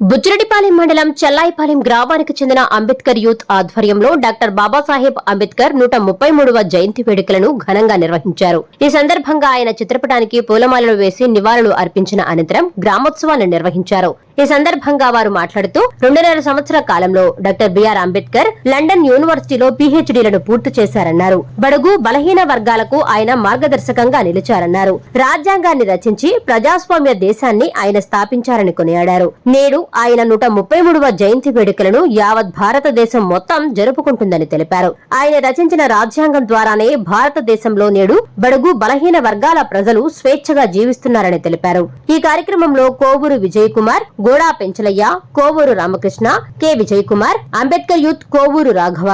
బుజ్జిరెడ్డిపాలెం మండలం చెల్లాయిపాలెం గ్రామానికి చెందిన అంబేద్కర్ యూత్ ఆధ్వర్యంలో డాక్టర్ బాబాసాహెబ్ అంబేద్కర్ నూట ముప్పై మూడవ జయంతి వేడుకలను ఘనంగా నిర్వహించారు. ఈ సందర్భంగా ఆయన చిత్రపటానికి పూలమాలలు వేసి నివాళులు అర్పించిన అనంతరం గ్రామోత్సవాలను నిర్వహించారు. ఈ సందర్భంగా వారు మాట్లాడుతూ రెండున్నర సంవత్సరాల కాలంలో డాక్టర్ బిఆర్ అంబేద్కర్ లండన్ యూనివర్సిటీలో పీహెచ్డీలను పూర్తి చేశారన్నారు. బడుగు బలహీన వర్గాలకు ఆయన మార్గదర్శకంగా నిలిచారన్నారు. రాజ్యాంగాన్ని రచించి ప్రజాస్వామ్య దేశాన్ని ఆయన స్థాపించారని కొనియాడారు. నేడు ఆయన నూట ముప్పై మూడవ జయంతి వేడుకలను యావత్ భారతదేశం మొత్తం జరుపుకుంటుందని తెలిపారు. ఆయన రచించిన రాజ్యాంగం ద్వారానే భారతదేశంలో నేడు బడుగు బలహీన వర్గాల ప్రజలు స్వేచ్ఛగా జీవిస్తున్నారని తెలిపారు. ఈ కార్యక్రమంలో కోవూరు విజయ్ కుమార్ గోడా పెంచలయ్య కోవూరు రామకృష్ణ కె. విజయ్ కుమార్ అంబేద్కర్ యూత్ కోవూరు రాఘవ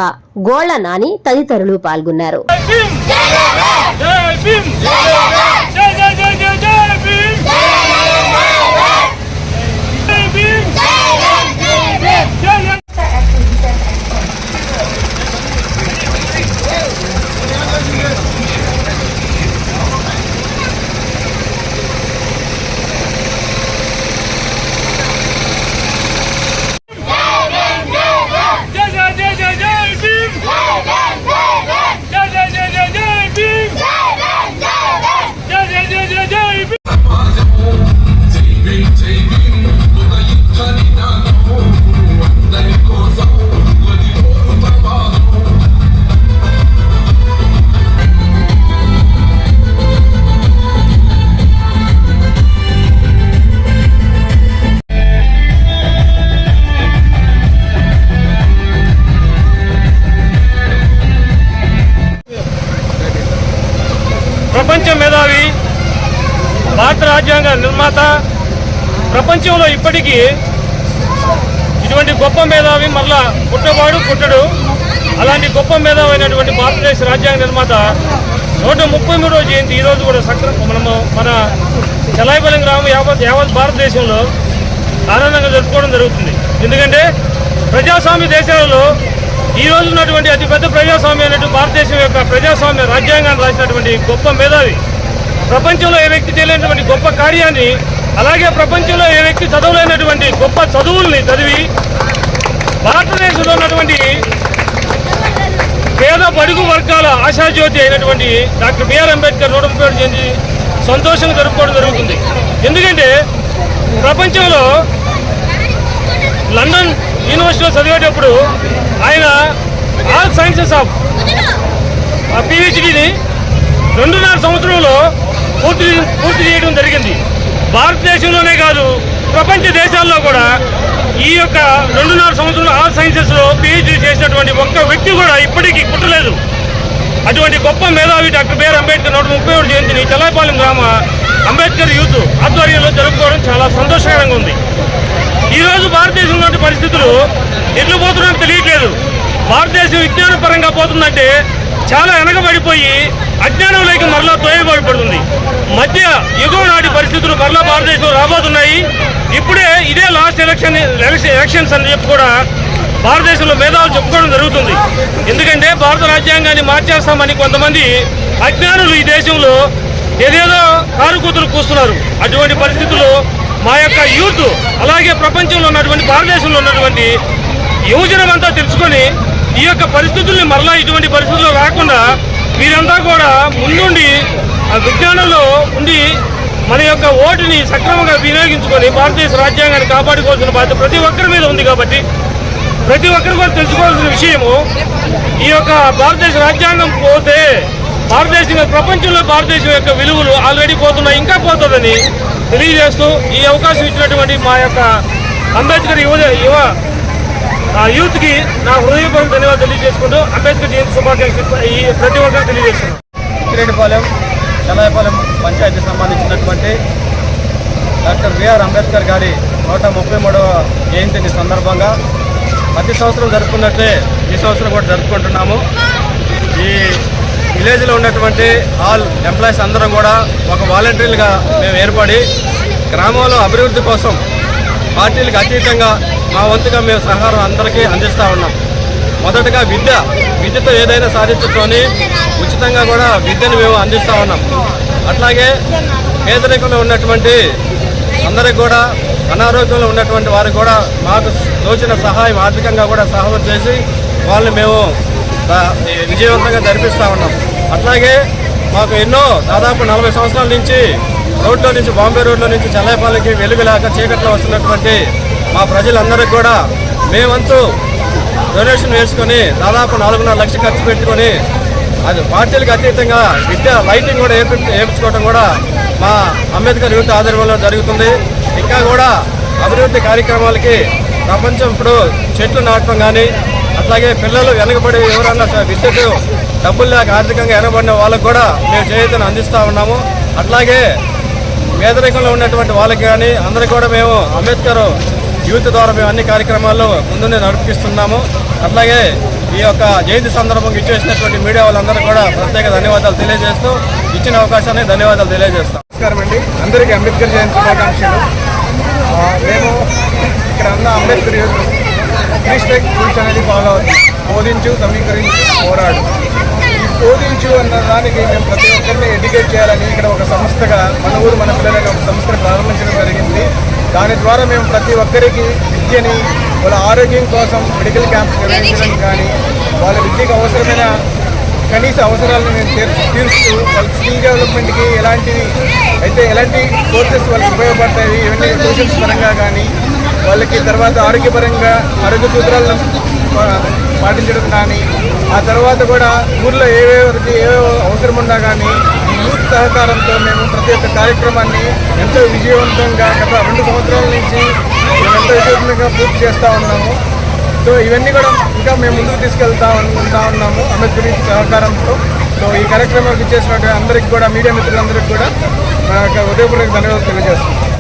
గోళ్ళ నాని తదితరులు పాల్గొన్నారు. తర్వాత ప్రపంచంలో ఇప్పటికీ ఇటువంటి గొప్ప మేధావి మళ్ళా పుట్టవాడు పుట్టడు. అలాంటి గొప్ప మేధావి అయినటువంటి భారతదేశ రాజ్యాంగ నిర్మాత నూట ముప్పై మూడో జయంతి ఈరోజు కూడా సక్ర మనము మన చలాయిపల్లి గ్రామం యావత్ యావత్ భారతదేశంలో ఆనందంగా జరుపుకోవడం జరుగుతుంది. ఎందుకంటే ప్రజాస్వామ్య దేశాలలో ఈ రోజు ఉన్నటువంటి అతిపెద్ద ప్రజాస్వామ్యం అయినటువంటి భారతదేశం యొక్క ప్రజాస్వామ్య రాజ్యాంగాన్ని రాసినటువంటి గొప్ప మేధావి. ప్రపంచంలో ఏ వ్యక్తి చేయలేనటువంటి గొప్ప కార్యాన్ని అలాగే ప్రపంచంలో ఏ వ్యక్తి చదవలేనటువంటి గొప్ప చదువుల్ని చదివి భారతదేశంలో ఉన్నటువంటి పేద బడుగు వర్గాల ఆశాజ్యోతి అయినటువంటి డాక్టర్ బిఆర్ అంబేద్కర్ నూట ముప్పై చెంది సంతోషంగా జరుపుకోవడం జరుగుతుంది. ఎందుకంటే ప్రపంచంలో లండన్ యూనివర్సిటీలో చదివేటప్పుడు ఆయన ఆల్ సైన్సెస్ ఆఫ్ ఆ పిహెచ్డిని రెండున్నర సంవత్సరంలో పూర్తి పూర్తి చేయడం జరిగింది. భారతదేశంలోనే కాదు ప్రపంచ దేశాల్లో కూడా ఈ యొక్క రెండున్నర సంవత్సరంలో ఆల్ సైన్సెస్లో పిహెచ్డి చేసినటువంటి ఒక్క వ్యక్తి కూడా ఇప్పటికీ పుట్టలేదు. అటువంటి గొప్ప మేధావి డాక్టర్ బిఆర్ అంబేద్కర్ నూట ముప్పై ఏడు జయంతిని చలాపాలెం గ్రామ అంబేద్కర్ యూత్ ఆధ్వర్యంలో జరుపుకోవడం చాలా సంతోషకరంగా ఉంది. ఈరోజు భారతదేశంలో పరిస్థితులు ఎట్లు పోతున్నాయో తెలియట్లేదు. భారతదేశం విజ్ఞాన పరంగా పోతుందంటే చాలా వెనకబడిపోయి అజ్ఞానంలోకి మరలా తోయబడిపడుతుంది. మధ్య యుగం నాటి పరిస్థితులు మరలా భారతదేశంలో రాబోతున్నాయి. ఇప్పుడే ఇదే లాస్ట్ ఎలక్షన్ ఎలక్షన్స్ అని చెప్పి కూడా భారతదేశంలో మేధావులు చెప్పుకోవడం జరుగుతుంది. ఎందుకంటే భారత రాజ్యాంగాన్ని మార్చేస్తామని కొంతమంది అజ్ఞానులు ఈ దేశంలో ఏదేదో కారు కూతురు కూస్తున్నారు. అటువంటి పరిస్థితుల్లో మా యొక్క యూత్ అలాగే ప్రపంచంలో ఉన్నటువంటి భారతదేశంలో ఉన్నటువంటి యువజనం అంతా తెలుసుకొని ఈ యొక్క పరిస్థితుల్ని మరలా ఇటువంటి పరిస్థితుల్లో రాకుండా మీరంతా కూడా ముందుండి ఆ విజ్ఞానంలో ఉండి మన యొక్క ఓటుని సక్రమంగా వినియోగించుకొని భారతదేశ రాజ్యాంగాన్ని కాపాడుకోవాల్సిన బాధ్యత ప్రతి ఒక్కరి మీద ఉంది కాబట్టి ప్రతి ఒక్కరు కూడా తెలుసుకోవాల్సిన విషయము ఈ యొక్క భారతదేశ రాజ్యాంగం పోతే భారతదేశం ప్రపంచంలో భారతదేశం యొక్క విలువలు ఆల్రెడీ పోతున్నాయి ఇంకా పోతుందని తెలియజేస్తూ ఈ అవకాశం ఇచ్చినటువంటి మా యొక్క అంబేద్కర్ యువ యువ యూత్కి నా హృదయపూర్వక ధన్యవాదాలు తెలియజేసుకుంటూ అంబేద్కర్ జయంతి శుభాకాంక్షలు ఈ ప్రతి ఒక్కరు తెలియజేస్తున్నాను చిరేటిపాలెం చలాయపాలెం పంచాయతీ సంబంధించినటువంటి డాక్టర్ బిఆర్ అంబేద్కర్ గారి నూట ముప్పై మూడవ జయంతిని సందర్భంగా ప్రతి సంవత్సరం జరుపుకున్నట్లే ఈ సంవత్సరం కూడా జరుపుకుంటున్నాము. ఈ విలేజ్లో ఉన్నటువంటి ఆల్ ఎంప్లాయీస్ అందరం కూడా ఒక వాలంటీర్లుగా మేము ఏర్పడి గ్రామంలో అభివృద్ధి కోసం పార్టీలకు అతీతంగా మా వంతుగా మేము సహకారం అందరికీ అందిస్తూ ఉన్నాం. మొదటగా విద్య విద్యతో ఏదైనా సాధించుకొని ఉచితంగా కూడా విద్యను మేము అందిస్తూ ఉన్నాం. అట్లాగే పేదరికంలో ఉన్నటువంటి అందరికి కూడా అనారోగ్యంలో ఉన్నటువంటి వారు కూడా మాకు తోచిన సహాయం ఆర్థికంగా కూడా సహాయం చేసి వాళ్ళని మేము విజయవంతంగా జరిపిస్తూ ఉన్నాం. అట్లాగే మాకు ఎన్నో దాదాపు నలభై సంవత్సరాల నుంచి రోడ్లో నుంచి బాంబే రోడ్లో నుంచి చల్లైపాలకి వెలుగు లేక చీకట్లో వస్తున్నటువంటి మా ప్రజలందరికీ కూడా మేమంతూ డొనేషన్ వేసుకొని దాదాపు నాలుగున్నర లక్షలు ఖర్చు పెట్టుకొని అది పార్టీలకు అతీతంగా విద్య లైటింగ్ కూడా ఏర్పి ఏర్పించుకోవడం కూడా మా అంబేద్కర్ యూత్ ఆధ్వర్యంలో జరుగుతుంది. ఇంకా కూడా అభివృద్ధి కార్యక్రమాలకి ప్రపంచం ఇప్పుడు చెట్లు నాటడం కానీ అట్లాగే పిల్లలు వెనకబడి ఎవరన్నా విద్యకు డబ్బులు లేక ఆర్థికంగా వెనబడిన వాళ్ళకు కూడా మేము చేయూతను అందిస్తూ ఉన్నాము. అట్లాగే పేదరికంలో ఉన్నటువంటి వాళ్ళకి కానీ అందరికీ కూడా మేము అంబేద్కర్ యూత్ ద్వారా మేము అన్ని కార్యక్రమాల్లో ముందునే నడిపిస్తున్నాము. అట్లాగే ఈ యొక్క జయంతి సందర్భంగా ఇచ్చేసినటువంటి మీడియా వాళ్ళందరూ కూడా ప్రత్యేక ధన్యవాదాలు తెలియజేస్తూ ఇచ్చిన అవకాశాన్ని ధన్యవాదాలు తెలియజేస్తాం. నమస్కారం అండి. అందరికీ అంబేద్కర్ జయంతి శుభాకాంక్షలు. మేము ఇక్కడ ఉన్న అంబేద్కర్ యూత్ హ్యాష్ట్యాగ్ రూల్స్ అనేది ఫాలో అవుతుంది బోధించు సమీకరించి పోరాడు. ఈ బోధించు అన్న దానికి మేము ప్రతి ఒక్కరిని ఎడ్యుకేట్ చేయాలని ఇక్కడ ఒక సంస్థగా మన ఊరు మన పిల్లలని ఒక సంస్థను ప్రారంభించడం జరిగింది. దాని ద్వారా మేము ప్రతి ఒక్కరికి విద్యని వాళ్ళ ఆరోగ్యం కోసం మెడికల్ క్యాంప్స్ నిర్వహించడం కానీ వాళ్ళ విద్యకు అవసరమైన కనీస అవసరాలను మేము తీర్- తీరుస్తూ వాళ్ళ స్కిల్ డెవలప్మెంట్కి ఎలాంటివి అయితే ఎలాంటి కోర్సెస్ వాళ్ళకి ఉపయోగపడతాయి ఇవన్నీ ట్యూషన్స్ పరంగా కానీ వాళ్ళకి తర్వాత ఆరోగ్యపరంగా ఆరోగ్య సూత్రాలను పాటించడం కానీ ఆ తర్వాత కూడా ఊర్లో ఏవేవరికి ఏవే అవసరం ఉన్నా కానీ సహకారంతో మేము ప్రతి ఒక్క కార్యక్రమాన్ని ఎంతో విజయవంతంగా గత రెండు సంవత్సరాల నుంచి మేము ఎంతో విజయవంతంగా పూర్తి చేస్తూ ఉన్నాము. సో ఇవన్నీ కూడా ఇంకా మేము ముందుకు తీసుకెళ్తా అనుకుంటా ఉన్నాము అంబేద్కర్ సహకారంతో. సో ఈ కార్యక్రమానికి ఇచ్చేసినటువంటి అందరికి కూడా మీడియా మిత్రులందరికీ కూడా ఉదయపూర్వక ధన్యవాదాలు తెలియజేస్తున్నాం.